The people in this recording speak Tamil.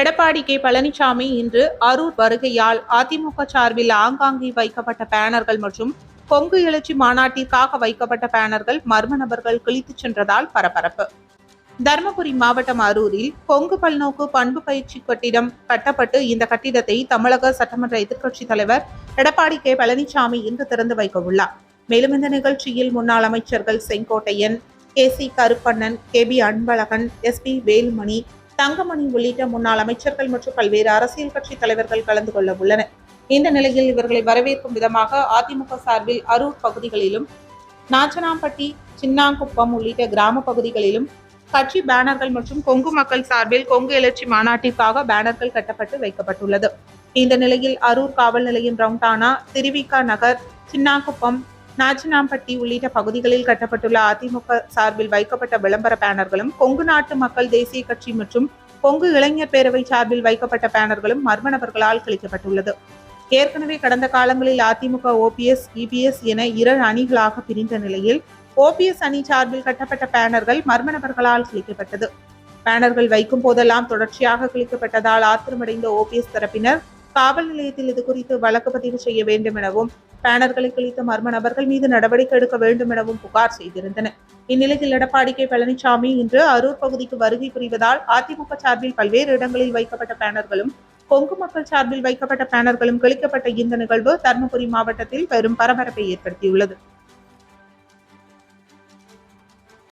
எடப்பாடி கே பழனிசாமி இன்று அரூர் வருகையால் அதிமுக சார்பில் ஆங்காங்கே வைக்கப்பட்ட பேனர்கள் மற்றும் கொங்கு எழுச்சி மாநாட்டிற்காக வைக்கப்பட்ட பேனர்கள் மர்ம நபர்கள் கிழித்துச் சென்றதால் பரபரப்பு. தருமபுரி மாவட்டம் அரூரில் கொங்கு பல்நோக்கு பண்பு பயிற்சி கட்டிடம் கட்டப்பட்டு இந்த கட்டிடத்தை தமிழக சட்டமன்ற எதிர்க்கட்சித் தலைவர் எடப்பாடி கே பழனிசாமி இன்று திறந்து வைக்க உள்ளார். மேலும் இந்த நிகழ்ச்சியில் முன்னாள் அமைச்சர்கள் Sengottaiyan K C Karuppannan K P Anbazhagan S P Velumani Thangamani உள்ளிட்ட முன்னாள் அமைச்சர்கள் மற்றும் பல்வேறு அரசியல் கட்சி தலைவர்கள் கலந்து கொள்ள உள்ளனர். இந்த நிலையில் இவர்களை வரவேற்கும் விதமாக அதிமுக சார்பில் அரூர் பகுதிகளிலும் நாச்சனாம்பட்டி சின்னாங்குப்பம் உள்ளிட்ட கிராம பகுதிகளிலும் கட்சி பேனர்கள் மற்றும் கொங்கு மக்கள் சார்பில் கொங்கு எழுச்சி மாநாட்டிற்காக பேனர்கள் கட்டப்பட்டு வைக்கப்பட்டுள்ளது. இந்த நிலையில் அரூர் காவல் நிலையம் ரவுண்டானா திருவிகா நகர் சின்னாங்குப்பம் நாச்சினாம்பட்டி உள்ளிட்ட பகுதிகளில் கட்டப்பட்டுள்ள அதிமுக சார்பில் வைக்கப்பட்ட விளம்பர பேனர்களும் கொங்கு நாட்டு மக்கள் தேசிய கட்சி மற்றும் கொங்கு இளைஞர் பேரவை சார்பில் வைக்கப்பட்ட பேனர்களும் மர்ம நபர்களால் கிழிக்கப்பட்டுள்ளது ஏற்கனவே கடந்த காலங்களில் அதிமுக ஓபிஎஸ் இபிஎஸ் என இரு அணிகளாக பிரிந்த நிலையில் ஓபிஎஸ் அணி சார்பில் கட்டப்பட்ட பேனர்கள் மர்ம நபர்களால் கிழிக்கப்பட்டது பேனர்கள் வைக்கும் போதெல்லாம் தொடர்ச்சியாக கிழிக்கப்பட்டதால் ஆத்திரமடைந்த ஓபிஎஸ் தரப்பினர் காவல் நிலையத்தில் இது குறித்து வழக்கு பதிவு செய்ய வேண்டும் எனவும் பேனர்களை கிழித்த மர்ம நபர்கள் மீது நடவடிக்கை எடுக்க வேண்டும் எனவும் புகார் செய்திருந்தனர் இந்நிலையில் எடப்பாடி கே. பழனிசாமி இன்று அரூர் பகுதிக்கு வருகை புரிவதால் அதிமுக சார்பில் பல்வேறு இடங்களில் வைக்கப்பட்ட பேனர்களும் கொங்கு மக்கள் சார்பில் வைக்கப்பட்ட பேனர்களும் கிழிக்கப்பட்ட இந்த நிகழ்வு தருமபுரி மாவட்டத்தில் பெரும் பரபரப்பை ஏற்படுத்தியுள்ளது.